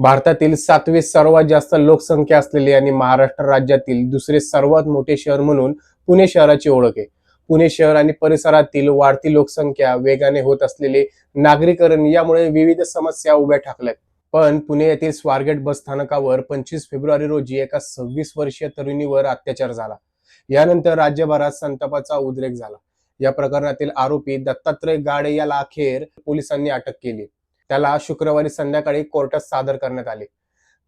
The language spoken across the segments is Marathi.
भारतातील सातवे सर्वात जास्त लोकसंख्या असलेले आणि महाराष्ट्र राज्यातील दुसरे सर्वात मोठे शहर म्हणून पुणे शहराची ओळख आहे. पुणे शहर आणि परिसरातील वाढती लोकसंख्या वेगाने होत असलेले नागरीकरण यामुळे विविध समस्या उभ्या ठाकल्यात. पण पुणे येथील स्वारगेट बस स्थानकावर पंचवीस फेब्रुवारी रोजी एका सव्वीस वर्षीय तरुणीवर अत्याचार झाला. यानंतर राज्यभरात संतापाचा उद्रेक झाला. या प्रकरणातील आरोपी दत्तात्रय गाडे याला अखेर पोलिसांनी अटक केली. त्याला शुक्रवारी संध्याकाळी कोर्टात सादर करण्यात आले.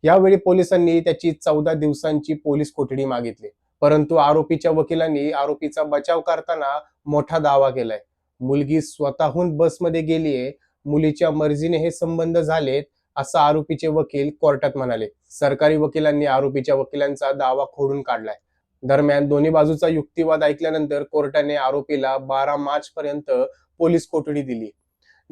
यावेळी पोलिसांनी त्याची चौदा दिवसांची पोलीस कोठडी मागितली. परंतु आरोपीच्या वकिलांनी आरोपीचा बचाव करताना मोठा दावा केलाय. मुलगी स्वतःहून बसमध्ये गेलीये मुलीच्या मर्जीने हे संबंध झालेत असं आरोपीचे वकील कोर्टात म्हणाले. सरकारी वकिलांनी आरोपीच्या वकिलांचा दावा खोडून काढलाय. दरम्यान दोन्ही बाजूचा युक्तिवाद ऐकल्यानंतर कोर्टाने आरोपीला बारा मार्च पर्यंत पोलीस कोठडी दिली.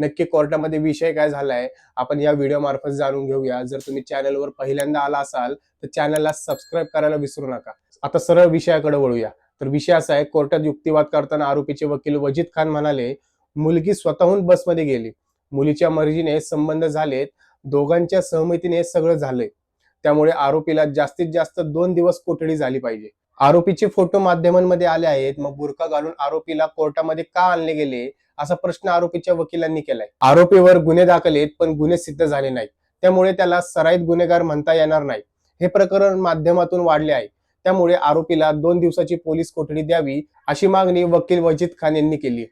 नक्की कोर्टामध्ये विषय काय झालाय आपण या व्हिडिओ मार्फत जाणून घेऊया. जर तुम्ही चॅनलवर पहिल्यांदा आला असाल तर चॅनलला सबस्क्राईब करायला विसरू नका. आता सरळ विषयाकडे वळूया. तर विषय असा आहे कोर्टात युक्तिवाद करताना आरोपीचे वकील वजीद खान म्हणाले मुलगी स्वतःहून बसमध्ये गेली. मुलीच्या मर्जीने संबंध झालेत. दोघांच्या सहमतीने सगळं झालंय. त्यामुळे आरोपीला जास्तीत जास्त दोन दिवस कोठडी झाली पाहिजे. आरोपीचे फोटो माध्यमांमध्ये आले आहेत. मग बुरखा घालून आरोपीला कोर्टामध्ये का आणले गेले? असा प्रश्न आरोपीच्या वकिलांनी केलाय. आरोपीवर गुन्हे दाखल आहेत पण गुन्हे सिद्ध झाले नाहीत. त्यामुळे त्याला सराईत गुन्हेगार म्हणता येणार नाही. हे प्रकरण माध्यमातून वाढले आहे. त्यामुळे आरोपीला दोन दिवसाची पोलीस कोठडी द्यावी अशी मागणी वकील वजीद खान यांनी केली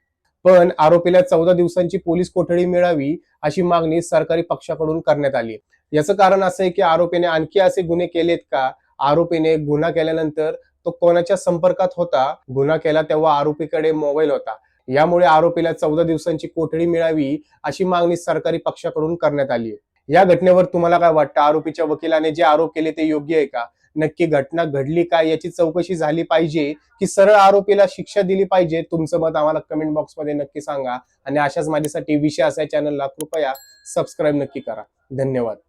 पण आरोपीला चौदा दिवसांची पोलीस कोठडी मिळावी अशी मागणी सरकारी पक्षाकडून करण्यात आली याचं कारण असं आहे की आरोपीने आणखी असे गुन्हे केलेत का? आरोपीने गुन्हा केल्यानंतर तो कोणाच्या संपर्कात होता? गुन्हा केला तेव्हा आरोपीकडे मोबाईल होता. यामुळे आरोपीला चौदा दिवसांची कोठडी मिळावी अशी मागणी सरकारी पक्षाकडून करण्यात आली आहे. या घटनेवर तुम्हाला काय वाटतं? आरोपीच्या वकिलाने जे आरोप केले ते योग्य आहे का? नक्की घटना घडली का? याची चौकशी झाली पाहिजे की सरळ आरोपीला शिक्षा दिली पाहिजे? तुमचं मत आम्हाला कमेंट बॉक्समध्ये नक्की सांगा. आणि अशाच माझ्यासाठी विषय असा चॅनलला कृपया सबस्क्राईब नक्की करा. धन्यवाद.